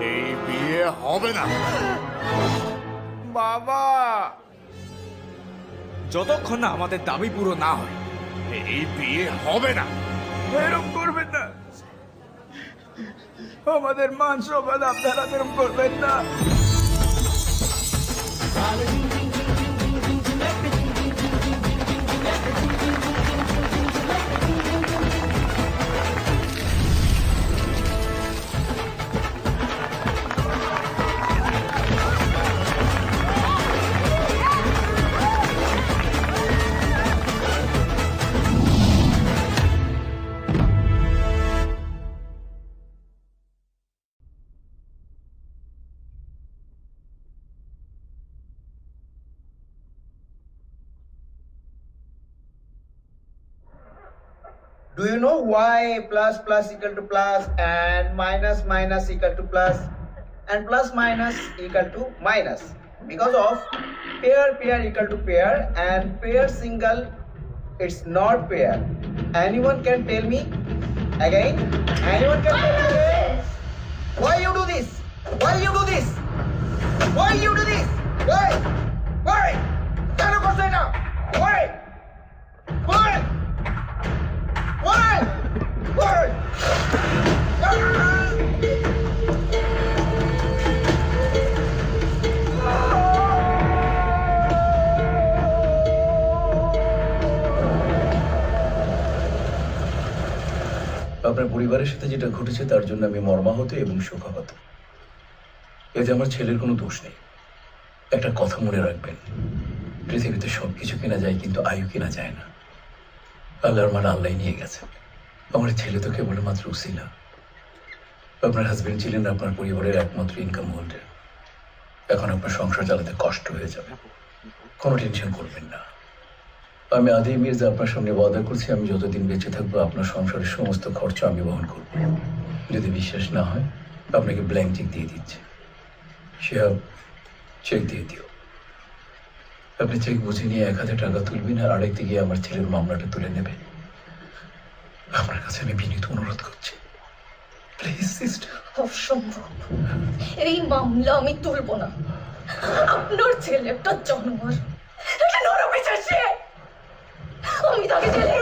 এই বিয়ে হবে না। বাবা! যতক্ষণ না আমাদের দাবি পুরো না হয় এই বিয়ে হবে না। এরকম করবেন না। আমাদের মান সম্মান আপনারা এরকম করবেন না। Do you know why plus plus equal to plus and minus minus equal to plus and plus minus equal to minus? Because of pair pair equal to pair and pair single it's not pair. Anyone can tell me again? Anyone can tell me? আপনার পরিবারের সাথে যেটা ঘটেছে, তার জন্য আমি মর্মাহত এবং শোকাহত। এতে আমার ছেলের কোনো দোষ নেই। একটা কথা মনে রাখবেন, পৃথিবীতে সব কিছু কেনা যায় কিন্তু আয়ু কেনা যায় না। আল্লাহর মানে আল্লাহ নিয়ে গেছে। আমার ছেলে তো কেবলমাত্র উসিলা। আপনার হাজবেন্ড ছিলেন আপনার পরিবারের একমাত্র ইনকাম হোল্ডার এখন আপনার সংসার চালাতে কষ্ট হয়ে যাবে। কোনো টেনশন করবেন না। আমি আদি মির্জা আপনার সামনে ওয়াদা করছি, আমি যতদিন বেঁচে থাকব, আপনার সংসারের সমস্ত খরচ আমি বহন করব। যদি বিশ্বাস না হয়, আপনাকে ব্ল্যাঙ্ক চেক দিয়ে দিচ্ছে। সে চেক দিয়ে দিও। আপনি চেক বুঝে নিয়ে এক হাজার টাকা তুলবেন আর আরেক দিকে আমার ছেলের মামলাটা তুলে নেবে আপনার কাছে আমি বিনীত অনুরোধ করছি। প্লিজ সিস্টার অসম্ভব এই মামলা আমি তুলব না। আপনার ছেলে একটা জানোয়ার নরবিচার সে 后遇到个这类。